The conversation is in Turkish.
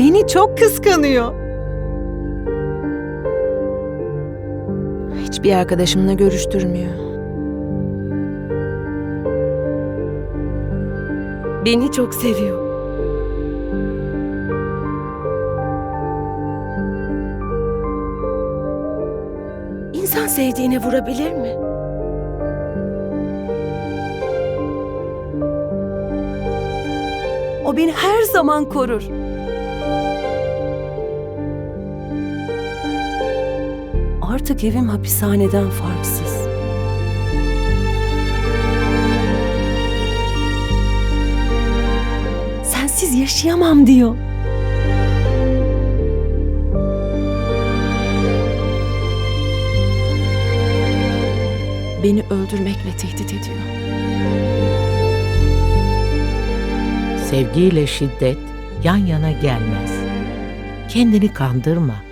Beni çok kıskanıyor. Hiçbir arkadaşımla görüştürmüyor. Beni çok seviyor. İnsan sevdiğine vurabilir mi? O beni her zaman korur. Artık evim hapishaneden farksız. Sensiz yaşayamam diyor. Beni öldürmekle tehdit ediyor. Sevgiyle şiddet yan yana gelmez. Kendini kandırma.